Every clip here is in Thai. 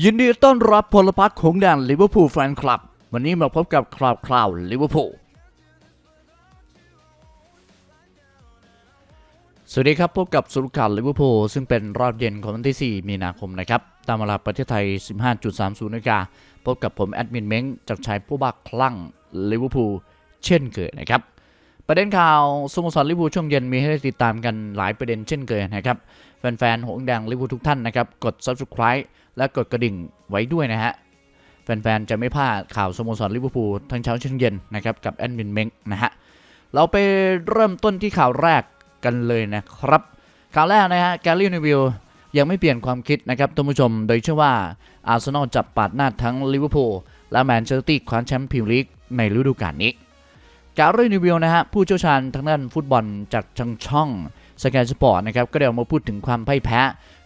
ยินดีต้อนรับพลพัฒน์ของแดนลิเวอร์พูลแฟนคลับ วันนี้มาพบกับคราวคราวลิเวอร์พูลสวัสดีครับ พบกับสรุปข่าวลิเวอร์พูลซึ่งเป็นรอบเย็นของวันที่ 4 มีนาคมนะครับ ตามเวลาประเทศไทย 15.30นาฬิกาพบกับผมแอดมินเม้งจากชายผู้บักคลั่งลิเวอร์พูลเช่นเคยนะครับ ประเด็นข่าวสโมสรลิเวอร์พูลช่วงเย็นมีให้ได้ติดตามกันหลายประเด็นเช่นเคยนะครับ แฟนๆหงแดงลิเวอร์พูลทุกท่านนะครับ กด subscribe และกดกระดิ่งไว้ด้วยนะฮะ แฟนๆ จะไม่พลาดข่าวสโมสรลิเวอร์พูลทั้งเช้าเช้าเย็นนะครับ กับแอดมินเม้งนะฮะ เราไปเริ่มต้นที่ข่าวแรกกันเลยนะครับ ข่าวแรกนะฮะแกลลี่นิวิลยังไม่เปลี่ยนความคิดนะครับท่านผู้ชม โดยเชื่อว่าอาร์เซนอลจับปาดหน้าทั้งลิเวอร์พูลและแมนเชสเตอร์ตี้คว้าแชมป์พรีเมียร์ลีกในฤดูกาลนี้แกลลี่นิวิลนะฮะผู้เชี่ยวชาญทางด้านฟุตบอลจากทางช่อง สแกนสปอร์ตนะครับก็ได้ออกมาพูดถึงความพ่ายแพ้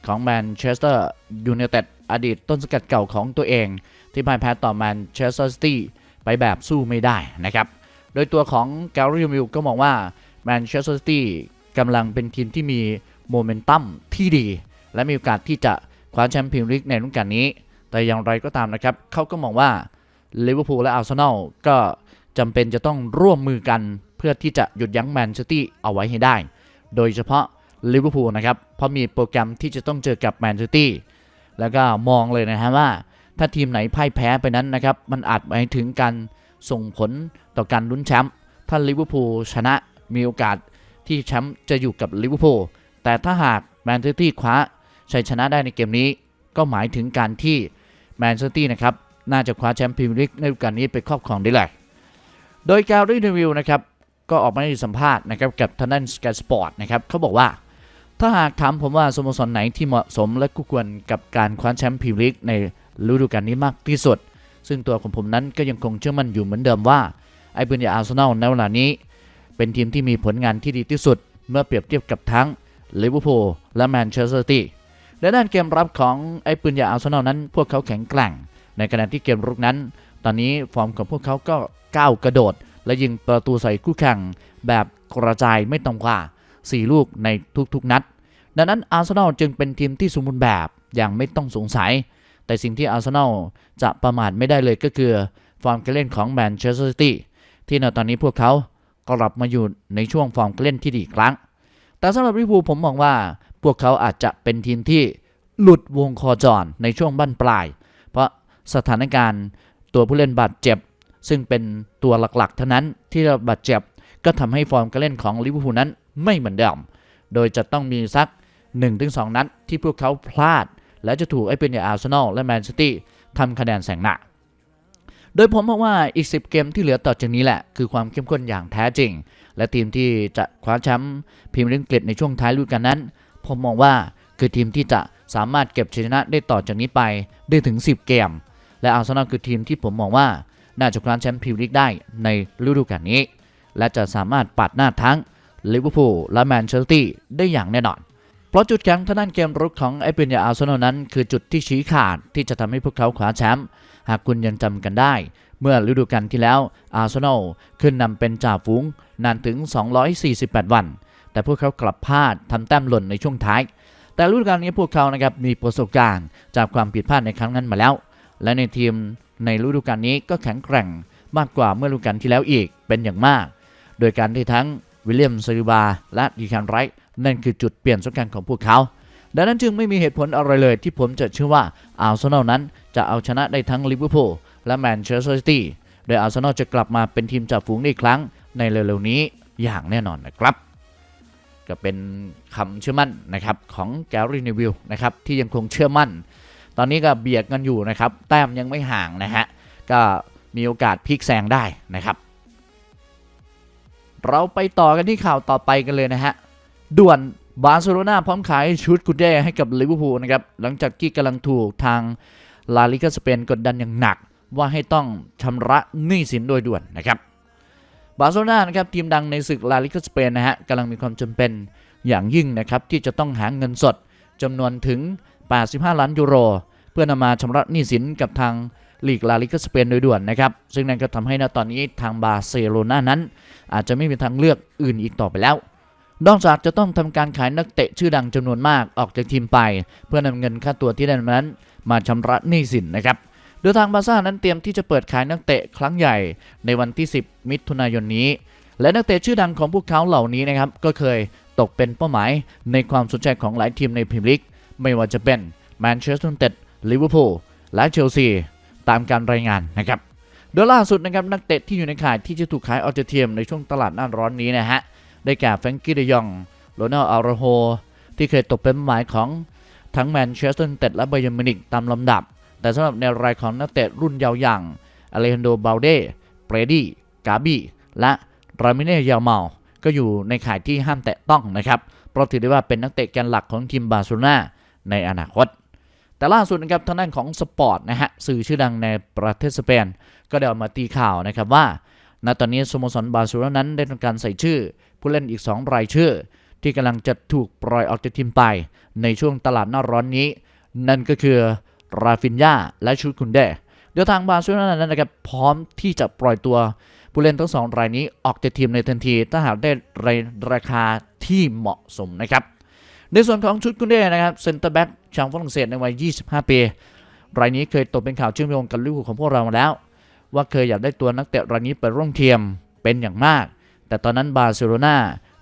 ของแมนเชสเตอร์ยูไนเต็ดอดีตต้นสกัดเก่าของตัวเอง ที่พ่ายแพ้ต่อแมนเชสเตอร์ซิตี้ไปแบบสู้ไม่ได้นะครับ โดยตัวของแกลลี่นิวิลก็มองว่าแมนเชสเตอร์ซิตี้กำลังเป็นทีมที่มีโมเมนตัมที่ดี และมีโอกาสที่จะคว้าแชมป์พรีเมียร์ลีกในฤดูกาลนี้ แต่อย่างไรก็ตามนะครับเขาก็มองว่าลิเวอร์พูลและอาร์เซนอลก็จำเป็นจะต้องร่วมมือกันเพื่อที่จะหยุดยั้งแมนเชสเตอร์ซิตี้เอาไว้ให้ได้ โดยเฉพาะลิเวอร์พูลนะครับ เพราะมีโปรแกรมที่จะต้องเจอกับแมนเชสเตอร์ซิตี้แล้วก็มองเลยนะฮะว่า ถ้าทีมไหนพ่ายแพ้ไปนั้นนะครับ มันอาจหมายถึงการส่งผลต่อการลุ้นแชมป์ถ้าลิเวอร์พูลชนะมีโอกาสที่แชมป์จะอยู่กับลิเวอร์พูลแต่ถ้าหากแมนเชสเตอร์ซิตี้คว้าชัยชนะได้ในเกมนี้ก็หมายถึงการที่แมนเชสเตอร์ซิตี้นะครับ น่าจะคว้าแชมป์พรีเมียร์ลีกในฤดูกาลนี้ไปครอบครองได้เลย โดยแกลลี่เนวิลนะครับ ก็ออกมาให้สัมภาษณ์นะครับกับทางด้านสกายสปอร์ตนะครับเขาบอกว่าถ้าหากถามผมว่าสโมสรไหนที่เหมาะสมและคู่ควรกับการคว้าแชมป์พรีเมียร์ลีกในฤดูกาลนี้มากที่สุด ซึ่งตัวของผมนั้นก็ยังคงเชื่อมั่นอยู่เหมือนเดิมว่าไอ้ปืนยาอาร์เซนอลในเวลานี้ เป็นทีมที่มีผลงานที่ดีที่สุด เมื่อเปรียบเทียบกับทั้งลิเวอร์พูลและแมนเชสเตอร์ซิตี้และด้านเกมรับของไอ้ปืนยาอาร์เซนอลนั้น พวกเขาแข็งแกร่ง ในขณะที่เกมรุกนั้น ตอนนี้ฟอร์มของพวกเขาก็ก้าวกระโดด และยิงประตูใส่คู่แข่งแบบกระจายไม่ต่ำกว่า 4 ลูกในทุกๆนัด ดังนั้นอาร์เซนอลจึงเป็นทีมที่สมบูรณ์แบบอย่างไม่ต้องสงสัย แต่สิ่งที่อาร์เซนอลจะประมาทไม่ได้เลยก็คือ ฟอร์มการเล่นของแมนเชสเตอร์ซิตี้ที่ในตอนนี้พวกเขากลับมาอยู่ในช่วงฟอร์มการเล่นที่ดีครั้ง แต่สำหรับลิเวอร์พูลผมมองว่าพวกเขาอาจจะเป็นทีมที่หลุดวงโคจรในช่วงบั้นปลาย เพราะสถานการณ์ตัวผู้เล่นบาดเจ็บ ซึ่งเป็นตัวหลักๆ เท่านั้นที่บาดเจ็บก็ทำให้ฟอร์มการเล่นของลิเวอร์พูลนั้นไม่เหมือนเดิม โดยจะต้องมีสัก 1-2 นัดที่พวกเขาพลาด และจะถูกไอ้เป็นอย่างอาร์เซนอลและแมนซิตี้ทำคะแนนแสงหน้าโดยผมมองว่าอีก 10 เกมที่เหลือต่อจากนี้แหละ คือความเข้มข้นอย่างแท้จริง และทีมที่จะคว้าแชมป์พรีเมียร์ลีกในช่วงท้ายฤดูกาลนั้น ผมมองว่าคือทีมที่จะสามารถเก็บชัยชนะได้ต่อจากนี้ไปได้ถึง 10 เกม และอาร์เซนอลคือทีมที่ผมมองว่า น่าจะคว้าแชมป์พรีเมียร์ลีกได้ในฤดูกาลนี้ และจะสามารถปัดหน้าทั้งลิเวอร์พูลและแมนเชสเตอร์ได้อย่างแน่นอน เพราะจุดแข็งทางด้านเกมรุกของไอเปียนยาอาร์เซนอลนั้นคือจุดที่ชี้ขาดที่จะทำให้พวกเขาคว้าแชมป์หากคุณยังจำกันได้ เมื่อฤดูกาลที่แล้วอาร์เซนอลขึ้นนำเป็นจ่าฝูงนานถึง 248 วัน แต่พวกเขากลับพลาดทำแต้มหล่นในช่วงท้ายแต่ฤดูกาลนี้พวกเขานะครับมีประสบการณ์จากความผิดพลาดในครั้งนั้นมาแล้ว และในทีม ในฤดูกาลนี้ก็แข็งแกร่งมากกว่าเมื่อฤดูกาลที่แล้วอีกเป็นอย่างมาก โดยการที่ทั้งวิลเลียมซาลิบาและดีคันไรท์นั่นคือจุดเปลี่ยนสำคัญของพวกเขา ดังนั้นจึงไม่มีเหตุผลอะไรเลยที่ผมจะเชื่อว่าอาร์เซนอลนั้นจะเอาชนะได้ทั้งลิเวอร์พูลและแมนเชสเตอร์ซิตี้ โดยอาร์เซนอลจะกลับมาเป็นทีมจ่าฝูงอีกครั้งในเร็วๆนี้อย่างแน่นอนนะครับ ก็เป็นคำเชื่อมั่นนะครับของแกลรี่นวิลนะครับที่ยังคงเชื่อมั่น ตอนนี้ก็เบียดกันอยู่นะครับ แต้มยังไม่ห่างนะฮะ ก็มีโอกาสพลิกแซงได้นะครับ เราไปต่อกันที่ข่าวต่อไปกันเลยนะฮะ ด่วนบาร์เซโลนาพร้อมขายชุดกุดเด้ให้กับลิเวอร์พูลนะครับ หลังจากที่กำลังถูกทางลาลิกาสเปนกดดันอย่างหนัก ว่าให้ต้องชำระหนี้สินโดยด่วนนะครับบาร์เซโลนานะครับทีมดังในศึกลาลิกาสเปนนะฮะกำลังมีความจำเป็นอย่างยิ่งนะครับที่จะต้องหาเงินสดจำนวนถึง 85 ล้านยูโร เพื่อนำมาชำระหนี้สินกับทางลีกลาลิกาสเปนโดยด่วนนะครับ ซึ่งนั่นก็ทำให้ณตอนนี้ทางบาร์เซโลนานั้น อาจจะไม่มีทางเลือกอื่นอีกต่อไปแล้วนอกจากจะต้องทำการขายนักเตะชื่อดังจำนวนมากออกจากทีมไป เพื่อนำเงินค่าตัวที่ได้มานั้น มาชำระหนี้สินนะครับ โดยทางบาซ่านั้นเตรียมที่จะเปิดขายนักเตะครั้งใหญ่ในวันที่ 10 มิถุนายนนี้ และนักเตะชื่อดังของพวกเขาเหล่านี้นะครับก็เคยตกเป็นเป้าหมายในความสนใจของหลายทีมในพรีเมียร์ลีก ไม่ว่าจะเป็นแมนเชสเตอร์ยูไนเต็ดลิเวอร์พูลและเชลซีตามการรายงานนะครับโดยล่าสุดนะครับนักเตะที่อยู่ในข่ายที่จะถูกขายออกจากทีมในช่วงตลาดหน้าร้อนนี้นะฮะได้แก่แฟรงกี้เดยองโรนัลอาราโฮที่เคยตกเป็นหมายของทั้งแมนเชสเตอร์ยูไนเต็ดและไบเยร์มินิกตามลำดับ แต่สำหรับในรายของนักเตะรุ่นยาวอย่างอเลฮันโดบาลเดเปรดี้กาบีและรามิเนยาเมาก็อยู่ในข่ายที่ห้ามแตะต้องนะครับเพราะถือได้ว่าเป็นนักเตะแกนหลักของทีมบาร์เซโลนา ในอนาคต แต่ล่าสุดนะครับทางด้านของสปอร์ตนะฮะสื่อชื่อดังในประเทศสเปน ก็ได้ออกมาตีข่าวนะครับว่าณตอนนี้สโมสรบาร์เซโลนานั้นได้ทำการใส่ชื่อ ผู้เล่นอีก 2 รายชื่อ ที่กำลังจะถูกปล่อยออกจากทีมไป ในช่วงตลาดหน้าร้อนนี้ นั่นก็คือราฟินยาและชูดคุนเดเดี๋ยวทางบาร์เซโลนานั้นนะครับพร้อมที่จะปล่อยตัวผู้เล่นทั้งสองรายนี้ออกจากทีมในทันที ถ้าหากได้ราคาที่เหมาะสมนะครับ ในส่วนของชุดกุนเด้นะครับเซนเตอร์แบ็กชาวฝรั่งเศสในวัย 25 ปี รายนี้เคยตกเป็นข่าวเชื่อมโยงกับลิเวอร์พูลของพวกเรามาแล้ว ว่าเคยอยากได้ตัวนักเตะรายนี้ไปร่วมทีมเป็นอย่างมาก แต่ตอนนั้นบาร์เซโลนา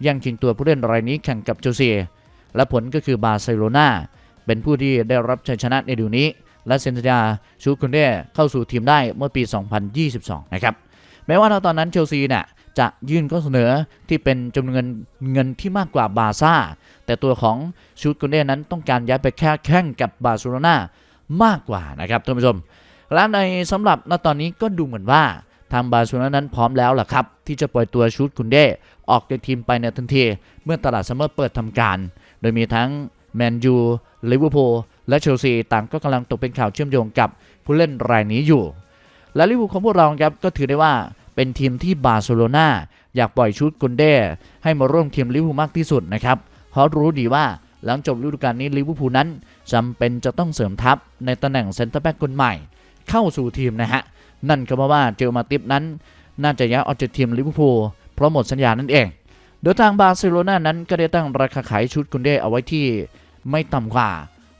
ยังชิงตัวผู้เล่นรายนี้แข่งกับเชลซีและผลก็คือบาร์เซโลนาเป็นผู้ที่ได้รับชัยชนะในดูนี้ และเซ็นสัญญาชูคุนเด้เข้าสู่ทีมได้เมื่อปี 2022 นะครับแม้ว่าตอนนั้นเชลซีเนี่ยจะยื่นข้อเสนอที่เป็นจำนวนเงินเงินที่มากกว่าบาร์ซ่า แต่ตัวของชูดกุนเดนั้นต้องการย้ายไปแค่แข่งกับบาร์เซโลนามากกว่านะครับท่านผู้ชม และในสำหรับณตอนนี้ก็ดูเหมือนว่าทางบาร์เซโลนานั้นพร้อมแล้วล่ะครับ ที่จะปล่อยตัวชูดกุนเดออกจากทีมไปในทันที เมื่อตลาดซัมเมอร์เปิดทำการ โดยมีทั้งแมนยูลิเวอร์พูลและเชลซีต่างก็กำลังตกเป็นข่าวเชื่อมโยงกับผู้เล่นรายนี้อยู่ และลิเวอร์พูลของพวกเราครับก็ถือได้ว่าเป็นทีมที่บาร์เซโลนาอยากปล่อยชุดกุนเด้ให้มาร่วมทีมลิเวอร์พูลมากที่สุดนะครับ เพราะรู้ดีว่าหลังจบฤดูกาลนี้ลิเวอร์พูลนั้นจำเป็นจะต้องเสริมทัพในตำแหน่งเซนเตอร์แบ็กคนใหม่ เข้าสู่ทีมนะฮะ นั่นก็เพราะว่าเจอมาติปนั้น น่าจะย้ายออกจากทีมลิเวอร์พูลเพราะหมดสัญญานั่นเอง โดยทางบาร์เซโลนานั้นก็ได้ตั้งราคาขายชุดกุนเดเอาไว้ที่ไม่ต่ำกว่า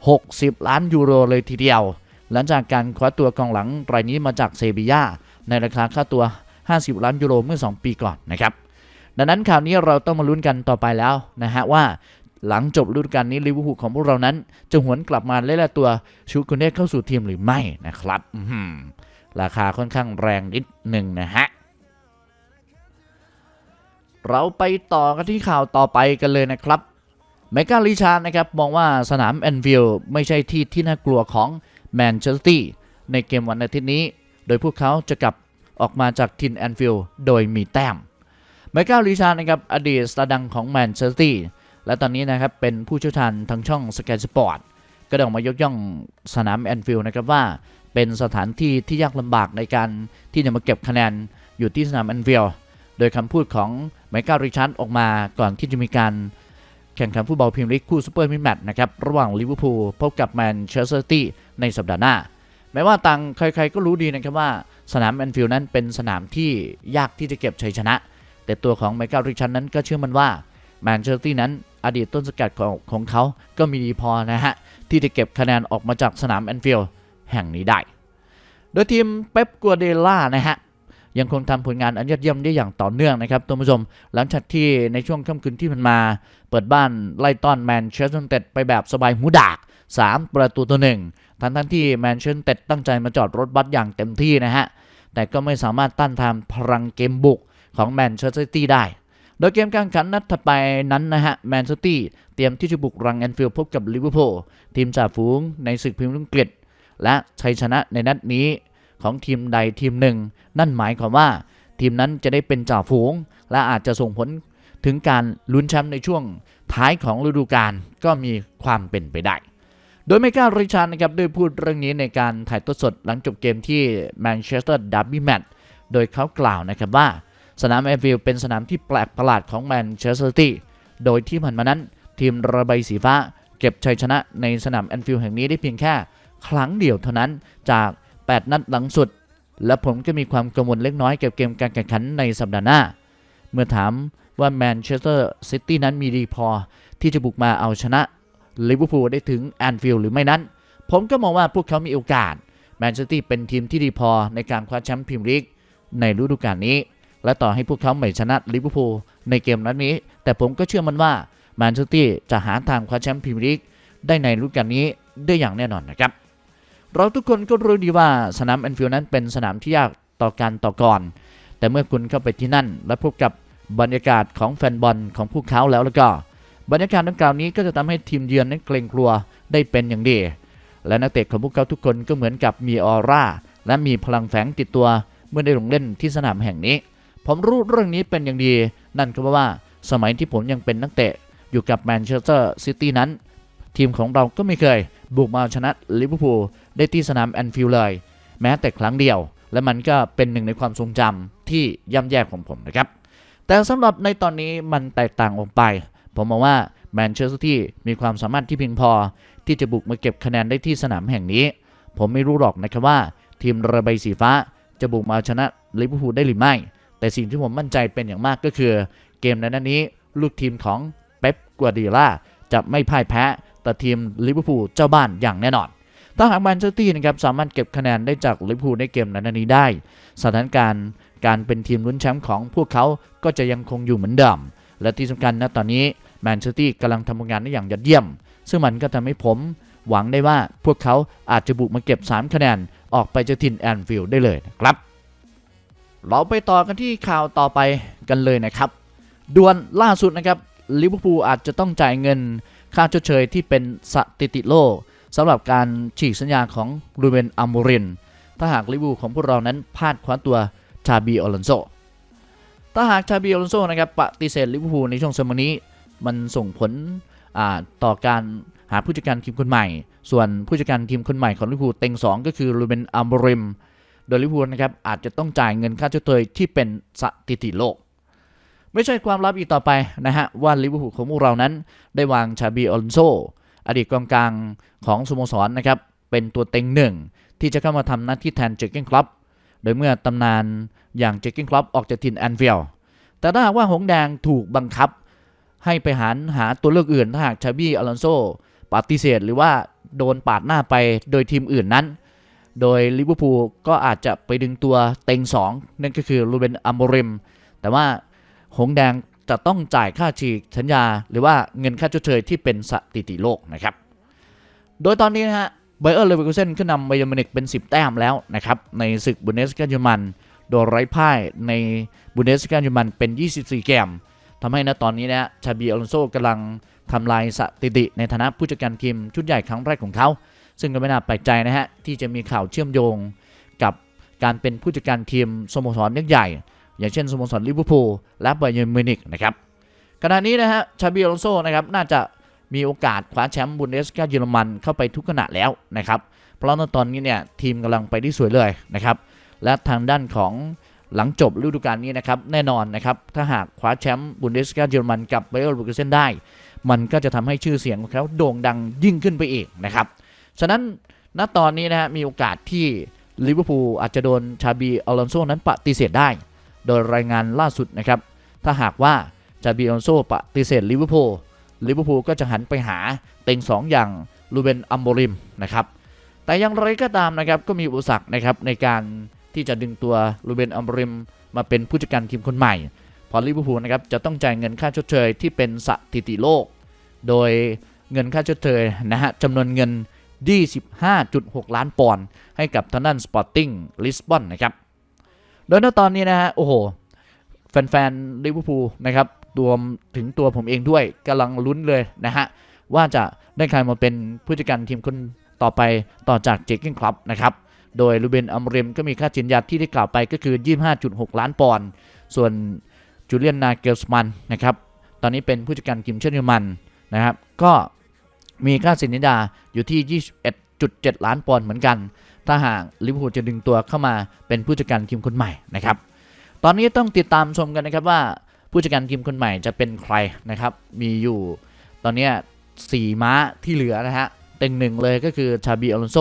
60 ล้านยูโรเลยทีเดียว หลังจากการคว้าตัวกองหลังรายนี้มาจากเซบียาในราคาค่าตัว 50 ล้านยูโรเมื่อ 2 ปีก่อนนะครับ ดังนั้นข่าวนี้เราต้องมาลุ้นกันต่อไปแล้วนะฮะว่าหลังจบฤดูกาลนี้ลิเวอร์พูลของพวกเรานั้น จะหวนกลับมาเล่นละตัวชูกุนเดเข้าสู่ทีมหรือไม่นะครับราคาค่อนข้างแรงนิดหนึ่งนะฮะเราไปต่อกันที่ข่าวต่อไปกันเลยนะครับเมกาลิชาร์นะครับมองว่าสนามแอนฟิลด์ไม่ใช่ที่ที่น่ากลัวของแมนเชสเตอร์ในเกมวันอาทิตย์นี้ โดยพวกเขาจะกลับออกมาจากทินแอนฟิลด์โดยมีแต้ม ไมเคิลลิชาร์ดนะครับอดีตสตาร์ดังของแมนเชสเตอร์และตอนนี้นะครับเป็นผู้เชี่ยวชาญทางช่องสกายสปอร์ตก็ได้ออกมายกย่องสนามแอนฟิลด์นะครับว่าเป็นสถานที่ที่ยากลำบากในการที่จะมาเก็บคะแนนอยู่ที่สนามแอนฟิลด์โดยคำพูดของไมเคิลริชาร์ดออกมาก่อนที่จะมีการแข่งขันฟุตบอลพรีเมียร์ลีกคู่ซูเปอร์มิดแมตช์นะครับระหว่างลิเวอร์พูลพบกับแมนเชสเตอร์ซิตี้ในสัปดาห์หน้า แม้ว่าตังใครๆก็รู้ดีนะครับว่าสนามแอนฟิลด์นั้นเป็นสนามที่ยากที่จะเก็บชัยชนะ แต่ตัวของไมเคิลริชันนั้นก็เชื่อมันว่าแมนเชสเตอร์นั้นอดีตต้นสกัดของของเขาก็มีดีพอนะฮะ ที่จะเก็บคะแนนออกมาจากสนามแอนฟิลด์แห่งนี้ได้ โดยทีมเป๊ปกัวเดล่านะฮะ ยังคงทำผลงานอันยอดเยี่ยมได้อย่างต่อเนื่องนะครับท่านผู้ชม หลังจากที่ในช่วงค่ำคืนที่ผ่านมา เปิดบ้านไล่ต้อนแมนเชสเตอร์เต็ดไปแบบสบายหูดาก 3 ประตูต่อหนึ่งทั้งทั้งที่แมนเชสเตอร์เต็ดตั้งใจมาจอดรถบัสอย่างเต็มที่นะฮะแต่ก็ไม่สามารถต้านทานพลังเกมบุก ของแมนเชสเตอร์ซิตี้ได้ โดยเกมการแข่งขันนัดถัดไปนั้นนะฮะแมนเชสเตอร์ซิตี้เตรียมที่จะบุกรังแอนฟิลด์พบกับลิเวอร์พูลทีมจ่าฝูงในศึกพรีเมียร์ลีกอังกฤษและชัยชนะในนัดนี้ของทีมใดทีมหนึ่ง นั่นหมายความว่าทีมนั้นจะได้เป็นจ่าฝูง และอาจจะส่งผลถึงการลุ้นแชมป์ในช่วงท้ายของฤดูกาลก็มีความเป็นไปได้ โดยไมเคิลริชาร์ดนะครับได้พูดเรื่องนี้ในการถ่ายทอดสดหลังจบเกมที่แมนเชสเตอร์ดับบี้แมตช์โดยเขากล่าวนะครับว่า สนามแอนฟิลด์เป็นสนามที่แปลกประหลาดของแมนเชสเตอร์ซิตี้โดยที่ผ่านมานั้น ทีมระบายสีฟ้า เก็บชัยชนะในสนามแอนฟิลด์แห่งนี้ได้เพียงแค่ ครั้งเดียวเท่านั้นจาก 8 นัดหลังสุด และผมก็มีความกังวลเล็กน้อยเกี่ยวกับเกมการแข่งขันในสัปดาห์หน้า เมื่อถามว่าแมนเชสเตอร์ซิตี้นั้นมีดีพอ ที่จะบุกมาเอาชนะลิเวอร์พูลได้ถึงแอนฟิลด์หรือไม่นั้น ผมก็มองว่าพวกเขามีโอกาสแมนเชสเตอร์ซิตี้เป็นทีมที่ดีพอในการคว้าแชมป์พรีเมียร์ลีกในฤดูกาลนี้ และต่อให้พวกเขาไม่ชนะลิเวอร์พูลในเกมนัดนี้ แต่ผมก็เชื่อมันว่าแมนเชสเตอร์จะหาทางคว้าแชมป์พรีเมียร์ลีกได้ในฤดูกาลนี้ได้อย่างแน่นอนนะครับ เราทุกคนก็รู้ดีว่าสนามแอนฟิลด์นั้นเป็นสนามที่ยากต่อการต่อกรแต่เมื่อคุณเข้าไปที่นั่น และพบกับบรรยากาศของแฟนบอลของพวกเขาแล้วแล้วก็ บรรยากาศดังกล่าวนี้ก็จะทำให้ทีมเยือนนั้นเกรงกลัวได้เป็นอย่างดี และนักเตะของพวกเขาทุกคนก็เหมือนกับมีออร่าและมีพลังแฝงติดตัวเมื่อได้ลงเล่นที่สนามแห่งนี้ ผมรู้เรื่องนี้เป็นอย่างดี นั่นก็เพราะว่าสมัยที่ผมยังเป็นนักเตะอยู่กับแมนเชสเตอร์ซิตี้นั้น ทีมของเราก็ไม่เคย บุกมาชนะลิเวอร์พูลได้ที่สนามแอนฟิลด์เลย แม้แต่ครั้งเดียว และมันก็เป็นหนึ่งในความทรงจำที่ย่ำแย่ของผมนะครับ แต่สำหรับในตอนนี้มันแตกต่างออกไป ผมมองว่าแมนเชสเตอร์ซิตี้มีความสามารถที่เพียงพอ ที่จะบุกมาเก็บคะแนนได้ที่สนามแห่งนี้ ผมไม่รู้หรอกนะครับว่า ทีมระบายสีฟ้าจะบุกมาชนะลิเวอร์พูลได้หรือไม่ แต่สิ่งที่ผมมั่นใจเป็นอย่างมากก็คือ เกมในนัดนี้ ลูกทีมของเป๊ปกัวดิโอลาจะไม่พ่ายแพ้ต่อทีมลิเวอร์พูลเจ้าบ้านอย่างแน่นอนถ้าหากแมนเชสเตอร์นะครับสามารถเก็บคะแนนได้จากลิเวอร์พูลในเกมในนัดนี้ได้ สถานการณ์การเป็นทีมลุ้นแชมป์ของพวกเขาก็จะยังคงอยู่เหมือนเดิม และที่สำคัญนะตอนนี้แมนเชสเตอร์กำลังทำผลงานได้อย่างยอดเยี่ยม ซึ่งมันก็ทำให้ผมหวังได้ว่าพวกเขาอาจจะบุกมาเก็บ 3 คะแนนออกไปจากทินแอนฟิลด์ได้เลยนะครับ เราไปต่อกันที่ข่าวต่อไปกันเลยนะครับด่วนล่าสุดนะครับลิเวอร์พูลอาจจะต้องจ่ายเงินค่าชดเชยที่เป็นสถิติโลกสำหรับการฉีกสัญญาของรูเบนอัมโมริน ถ้าหากลิเวอร์พูลของพวกเรานั้นพลาดคว้าตัวชาบีออลอนโซถ้าหากชาบีออลอนโซนะครับปฏิเสธลิเวอร์พูลในช่วงสมัยนี้ มันส่งผลต่อการหาผู้จัดการทีมคนใหม่ ส่วนผู้จัดการทีมคนใหม่ของลิเวอร์พูลเต็งสองก็คือรูเบนอัมโมริม โดยลิเวอร์พูลนะครับอาจจะต้องจ่ายเงินค่าชดเชยที่เป็นสถิติโลก ไม่ใช่ความลับอีกต่อไปนะฮะว่าลิเวอร์พูลของพวกเรานั้น ได้วางชาบีออลนโซอดีตกองกลางของสโมสรนะครับเป็นตัวเต็งหนึ่งที่จะเข้ามาทำหน้าที่แทนเจอร์เกนคลับโดยเมื่อตำนานอย่างเจอร์เกนคลับออกจากทีมแอนฟิลด์แต่ถ้าหากว่าหงแดงถูกบังคับ ให้ไปหาหาตัวเลือกอื่นถ้าหากชาบีอลอนโซปฏิเสธหรือว่าโดนปาดหน้าไปโดยทีมอื่นนั้น โดยลิเวอร์พูลก็อาจจะไปดึงตัวเต็งสองนั่นก็คือรูเบนอัมโบริม แต่ว่าหงแดงจะต้องจ่ายค่าฉีกสัญญา หรือว่าเงินค่าชดเชยที่เป็นสถิติโลกนะครับ โดยตอนนี้นะฮะไบเออร์เลเวอร์คูเซนขึ้นนำไบเยอร์มินิกเป็น 10 แต้มแล้วนะครับ ในศึกบุนเดสกาเยอรมัน โดยไร้พ่ายในบุนเดสกาเยอรมันเป็น 24 เกมทำให้นะตอนนี้นะชาบีอลอนโซกำลังทำลายสถิติในฐานะผู้จัดการทีมชุดใหญ่ครั้งแรกของเขา ซึ่งก็ไม่น่าแปลกใจนะฮะที่จะมีข่าวเชื่อมโยงกับการเป็นผู้จัดการทีมสโมสรยักษ์ใหญ่ อย่างเช่นสโมสรลิเวอร์พูลและไบเยอร์มิวนิกนะครับขณะนี้นะฮะชาบีอลอนโซนะครับน่าจะมีโอกาสคว้าแชมป์บุนเดสกาเยอรมันเข้าไปทุกขณะแล้วนะครับ เพราะในตอนนี้เนี่ยทีมกำลังไปได้สวยเลยนะครับ และทางด้านของหลังจบฤดูกาลนี้นะครับแน่นอนนะครับถ้าหากคว้าแชมป์บุนเดสกาเยอรมันกับไบเออร์ลูกเซนได้ มันก็จะทำให้ชื่อเสียงของเขาโด่งดังยิ่งขึ้นไปอีกนะครับ ฉะนั้นณตอนนี้นะฮะมีโอกาสที่ลิเวอร์พูลอาจจะโดนชาบีอลอนโซนั้นปฏิเสธได้ โดยรายงานล่าสุดนะครับ ถ้าหากว่าชาบีอลอนโซปฏิเสธลิเวอร์พูลลิเวอร์พูลก็จะหันไปหาเต็ง 2 อย่างลูเบนอัมโบริมนะครับแต่อย่างไรก็ตามนะครับก็มีอุปสรรคนะครับในการที่จะดึงตัวลูเบนอัมโบริมมาเป็นผู้จัดการทีมคนใหม่พอลิเวอร์พูลนะครับจะต้องจ่ายเงินค่าชดเชยที่เป็นสถิติโลก โดยเงินค่าชดเชยนะฮะจำนวนเงิน 25.6 ล้านปอนด์ให้กับทางด้านสปอร์ติ้งลิสบอนนะครับ โดยณตอนนี้นะฮะ โอ้โห แฟนๆลิเวอร์พูลนะครับรวมถึงตัวผมเองด้วยกำลังลุ้นเลยนะฮะ ว่าจะได้ใครมาเป็นผู้จัดการทีมคนต่อไปต่อจากเจคกินคลับนะครับ โดยลูเบนอัมเรมก็มีค่าจินยาที่ได้กล่าวไปก็คือ 25.6 ล้านปอนด์ส่วนจูเลียนนาเกลสมันนะครับตอนนี้เป็นผู้จัดการทีมเชนเยอรมันนะครับก็ มีค่าสินยาอยู่ที่ 21.7 ล้านปอนด์เหมือนกัน ถ้าหากลิเวอร์พูลจะดึงตัวเข้ามาเป็นผู้จัดการทีมคนใหม่นะครับ ตอนนี้ต้องติดตามชมกันนะครับว่าผู้จัดการทีมคนใหม่จะเป็นใครนะครับ มีอยู่ตอนนี้4ม้าที่เหลือนะฮะ เต็งหนึ่งเลยก็คือชาบีอลอนโซ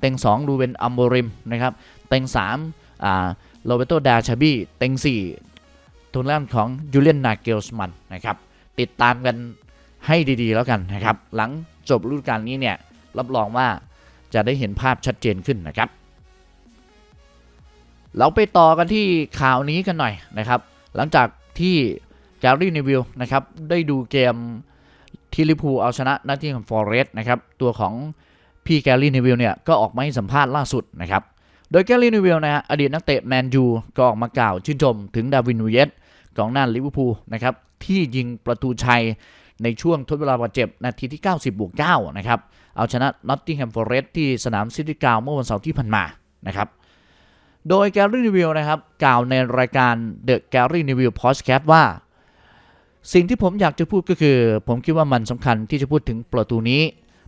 เต็ง2รูเบนอัมโบริมนะครับ เต็ง3อ่าโรเบโตดาชาบีเต็ง4ทุนล่างของยูเลียนนาเกลสมันนะครับ ติดตามกัน ให้ดีๆแล้วกันนะครับ หลังจบฤดูกาลนี้เนี่ยรับรองว่าจะได้เห็นภาพชัดเจนขึ้นนะครับ เราไปต่อกันที่ข่าวนี้กันหน่อยนะครับ หลังจากที่แกลลี่นิวิลนะครับได้ดูเกมที่ลิเวอร์พูลเอาชนะนัทที่ของฟอร์เรสต์นะครับตัวของพี่แกลลี่นิวิลเนี่ยก็ออกมาให้สัมภาษณ์ล่าสุดนะครับโดยแกลลี่นิวิลนะฮะอดีตนักเตะแมนยูก็ออกมากล่าวชื่นชมถึงดาวินนูเยสกองหน้าลิเวอร์พูลนะครับที่ยิงประตูชัย ในช่วงทดเวลาบาดเจ็บนาทีที่ 90 บวก 9 นะครับ เอาชนะนอตติงแฮมฟอร์เรสต์ที่สนามซิตี้กราวเมื่อวันเสาร์ที่ผ่านมานะครับ โดยแกลลี่นิวิลนะครับ กล่าวในรายการ The Gary Neville Podcast ว่า สิ่งที่ผมอยากจะพูดก็คือ ผมคิดว่ามันสำคัญที่จะพูดถึงประตูนี้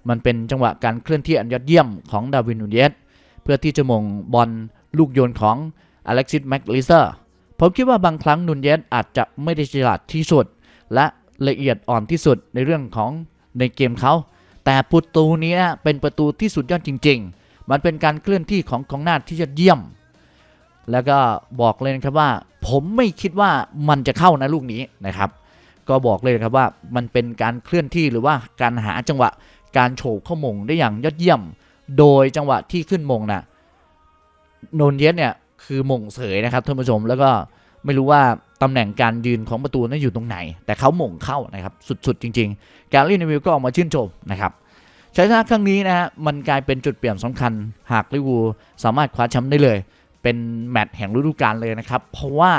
มันเป็นจังหวะการเคลื่อนที่อันยอดเยี่ยมของดาวินนูเยสเพื่อที่จะมงบอลลูกโยนของอเล็กซิสแม็กลิเซอร์ผมคิดว่าบางครั้งนูนเยสอาจจะไม่ได้ฉลาดที่สุด และ ละเอียดอ่อนที่สุดในเรื่องของในเกมเขา แต่ประตูนี้นะเป็นประตูที่สุดยอดจริง ๆ มันเป็นการเคลื่อนที่ของกองหน้าที่ยอดเยี่ยม แล้วก็บอกเลยนะครับว่า ผมไม่คิดว่ามันจะเข้านะลูกนี้นะครับ ก็บอกเลยนะครับว่ามันเป็นการเคลื่อนที่หรือว่าการหาจังหวะการโฉบเข้ามงได้อย่างยอดเยี่ยม โดยจังหวะที่ขึ้นมงนะโนนเยสเนี่ยคือมงเสยนะครับท่านผู้ชมแล้วก็ ไม่รู้ว่าตำแหน่งการยืนของประตูนั้นอยู่ตรงไหน แต่เขาหมงเข้านะครับสุดๆ จริงๆ แกลลี่นวิลก็ออกมาชื่นชมนะครับชัยชนะครั้งนี้นะฮะมันกลายเป็นจุดเปลี่ยนสำคัญ หากลิเวอร์พูลสามารถคว้าแชมป์ได้เลย เป็นแมตช์แห่งฤดูกาลเลยนะครับ เพราะว่า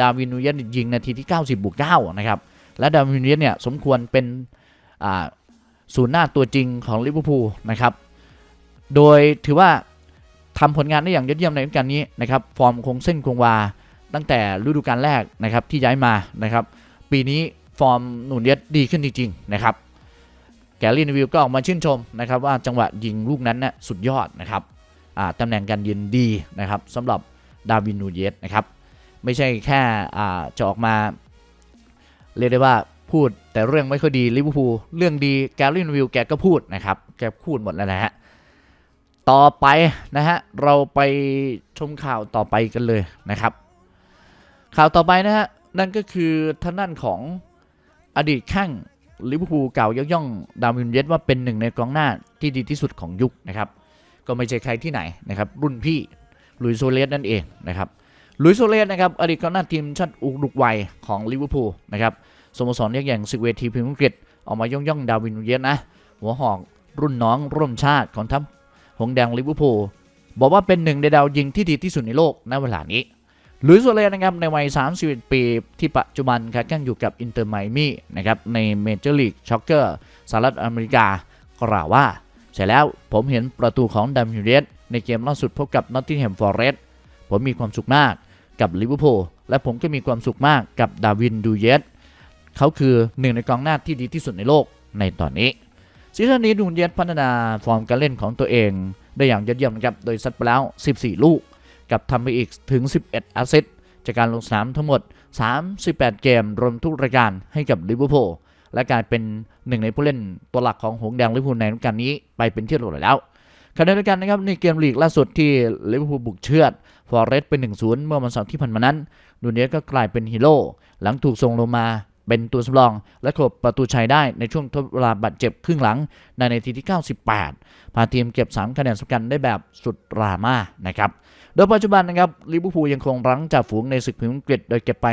ดาวินนูเยสยิงนาทีที่ 90บวก9นะครับและดาวินนูเยสเนี่ยสมควรเป็นศูนย์หน้าตัวจริงของลิเวอร์พูลนะครับโดยถือว่าทำผลงานได้อย่างยอดเยี่ยมในฤดูกาลนี้นะครับฟอร์มคงเส้นคงวา ตั้งแต่ฤดูกาลแรกนะครับที่ย้ายมานะครับปีนี้ฟอร์มนูเยสดีขึ้นจริงๆนะครับแกลลี่นวิลก็ออกมาชื่นชมนะครับว่าจังหวะยิงลูกนั้นน่ะสุดยอดนะครับตำแหน่งการยืนดีนะครับสำหรับดาวินนูเยสนะครับไม่ใช่แค่จะออกมาเรียกได้ว่าพูดแต่เรื่องไม่ค่อยดีลิเวอร์พูลเรื่องดีแกลลินวิลแกก็พูดนะครับแกพูดหมดแล้วนะฮะต่อไปนะฮะเราไปชมข่าวต่อไปกันเลยนะครับ ข่าวต่อไปนะฮะ นั่นก็คือท่านนั่นของอดีตแข้งลิเวอร์พูลเก่ายกย่องดาวินนูเยสว่าเป็นหนึ่งในกองหน้าที่ดีที่สุดของยุคนะครับ ก็ไม่ใช่ใครที่ไหนนะครับ รุ่นพี่ลุยส์โซเลสนั่นเองนะครับลุยส์โซเลสนะครับอดีตกองหน้าทีมชาติอุรุกวัยของลิเวอร์พูลนะครับสโมสรเรียกอย่างศึกเวทีพรีเมียร์อังกฤษออกมาย่องย่องดาวินนูเยสนะหัวหอกรุ่นน้องร่วมชาติของทัพหงแดงลิเวอร์พูลบอกว่าเป็นหนึ่งในดาวยิงที่ดีที่สุดในโลกณเวลานี้ ลุยส์โซเลสนะครับในวัย 31 ปี ที่ปัจจุบันค้าแข่งอยู่กับอินเตอร์ไมมี่นะครับในเมเจอร์ลีกช็อกเกอร์สหรัฐอเมริกากล่าวว่า ใช่แล้วผมเห็นประตูของดัมฮิเรสในเกมล่าสุดพบกับนอตติงแฮมฟอร์เรสผมมีความสุขมากกับลิเวอร์พูลและผมก็มีความสุขมากกับดาวินดูเยสเขาคือหนึ่งในกองหน้าที่ดีที่สุดในโลกในตอนนี้ซีซั่นนี้ดูเยสพัฒนาฟอร์มการเล่นของตัวเอง ได้อย่างยอดเยี่ยมนะครับโดยซัดไปแล้ว 14 ลูก กับทำไปอีกถึง 11แอสซิสต์จากการลงสนามทั้งหมด 38 เกม รวมทุกรายการให้กับลิเวอร์พูลและกลายเป็นหนึ่งในผู้เล่นตัวหลักของหงส์แดงลิเวอร์พูลในฤดูกาลนี้ไปเป็นที่เรียบร้อยแล้วขณะเดียวกันนะครับในเกมลีกล่าสุดที่ลิเวอร์พูลบุกเชือดฟอร์เรสต์เป็น1-0 เมื่อวันเสาร์ที่ผ่านมานั้น ดูเนียก็กลายเป็นฮีโร่หลังถูกส่งลงมาเป็นตัวสำรอง และกลบประตูชัยได้ในช่วงทดเวลาบาดเจ็บครึ่งหลังในนาทีที่ 98 พาทีมเก็บ 3 คะแนนสำคัญได้แบบสุดดราม่านะครับ โดยปัจจุบันนะครับลิเวอร์พูลยังคงรั้งจ่าฝูงในศึกพรีเมียร์อังกฤษโดยเก็บไป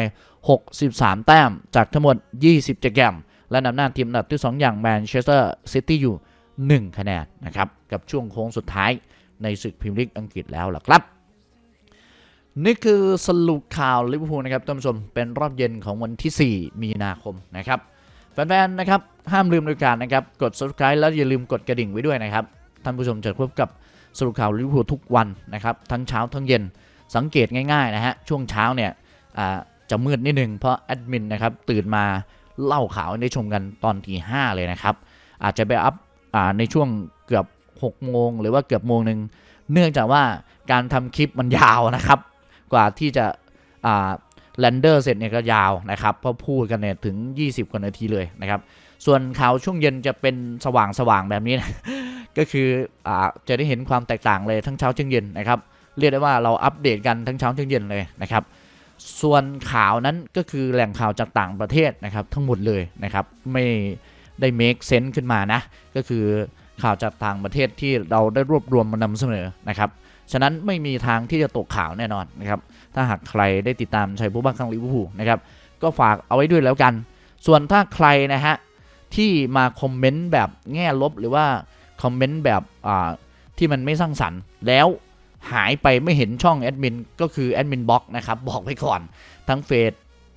63 แต้มจากทั้งหมด20เกม และนำหน้าทีมอันดับที่ 2 อย่างแมนเชสเตอร์ซิตี้อยู่ 1 คะแนนนะครับ กับช่วงโค้งสุดท้ายในศึกพรีเมียร์ลีกอังกฤษแล้วล่ะครับ นี่คือสรุปข่าวลิเวอร์พูลนะครับท่านผู้ชมเป็นรอบเย็นของวันที่ 4 มีนาคมนะครับแฟนๆนะครับห้ามลืมรายการนะครับกด subscribe แล้วอย่าลืมกดกระดิ่งไว้ด้วยนะครับท่านผู้ชมจะพบกับ สรุปข่าวลิเวอร์พูลทุกวันนะครับทั้งเช้าทั้งเย็นสังเกตง่ายๆนะฮะช่วงเช้าเนี่ยจะมืดนิดนึงเพราะแอดมินนะครับตื่นมาเล่าข่าวให้ได้ชมกันตอนทีห้าเลยนะครับ อาจจะไปอัพอในช่วงเกือบ6โมงหรือว่าเกือบโมงหนึ่งเนื่องจากว่าการทำคลิปมันยาวนะครับ กว่าที่จะแรนเดอร์เสร็จเนี่ยก็ยาวนะครับเพราะพูดกันเนี่ยถึง 20 กว่านาทีเลยนะครับ ส่วนข่าวช่วงเย็นจะเป็นสว่างสว่างๆแบบนี้นะ ก็คืออ่าจะได้เห็นความแตกต่างเลยทั้งเช้าทั้งเย็นนะครับเรียกได้ว่าเราอัปเดตกันทั้งเช้าทั้งเย็นเลยนะครับ ส่วนข่าวนั้นก็คือแหล่งข่าวจากต่างประเทศนะครับทั้งหมดเลยนะครับไม่ได้ make sense ขึ้นมานะก็คือข่าวจากต่างประเทศที่เราได้รวบรวมมานำเสนอนะครับฉะนั้นไม่มีทางที่จะตกข่าวแน่นอนนะครับถ้าหากใครได้ติดตามชัยผู้บ้าครั้งลิเวอร์พูลนะครับก็ฝากเอาไว้ด้วยแล้วกัน ส่วนถ้าใครนะฮะที่มาคอมเมนต์แบบแง่ลบหรือว่า คอมเมนต์แบบที่มันไม่สร้างสรรค์ แล้วหายไปไม่เห็นช่องแอดมินก็คือแอดมินบล็อกนะครับ บอกไว้ก่อนทั้งเฟซ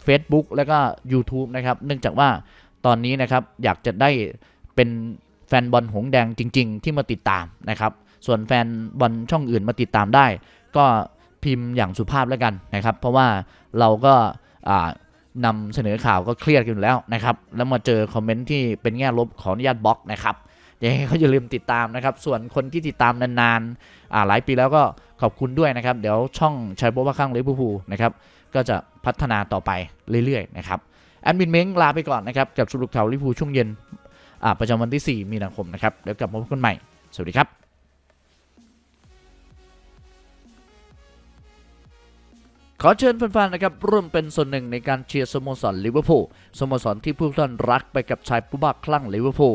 Facebook แล้วก็ YouTube นะครับ เนื่องจากว่าตอนนี้นะครับอยากจะได้เป็นแฟนบอลหงสแดงจริง ๆ ที่มาติดตามนะครับ ส่วนแฟนบอลช่องอื่นมาติดตามได้ ก็พิมพ์อย่างสุภาพแล้วกันนะครับ เพราะว่าเราก็นำเสนอข่าวก็เครียดกันอยู่แล้วนะครับ แล้วมาเจอคอมเมนต์ที่เป็นแง่ลบขออนุญาตบล็อกนะครับ ยังไงก็อย่าลืมติดตามนะครับ ส่วนคนที่ติดตามนานๆหลายปีแล้วก็ขอบคุณด้วยนะครับ เดี๋ยวช่องชัยโบว่าข้างลิเวอร์พูลนะครับก็จะพัฒนาต่อไปเรื่อยๆนะครับแอดมินเม้งลาไปก่อนนะครับ กับสุรุข่าวลิเวอร์พูลช่วงเย็นอาประจำวันที่ 4 มีนาคมนะครับ เดี๋ยวกลับมาพบกันใหม่ สวัสดีครับขอเชิญแฟนๆ นะครับร่วมเป็นส่วนหนึ่งในการเชียร์สโมสรลิเวอร์พูลสโมสรที่ผู้ท่านรักไปกับชายผู้บ้าคลั่งลิเวอร์พูล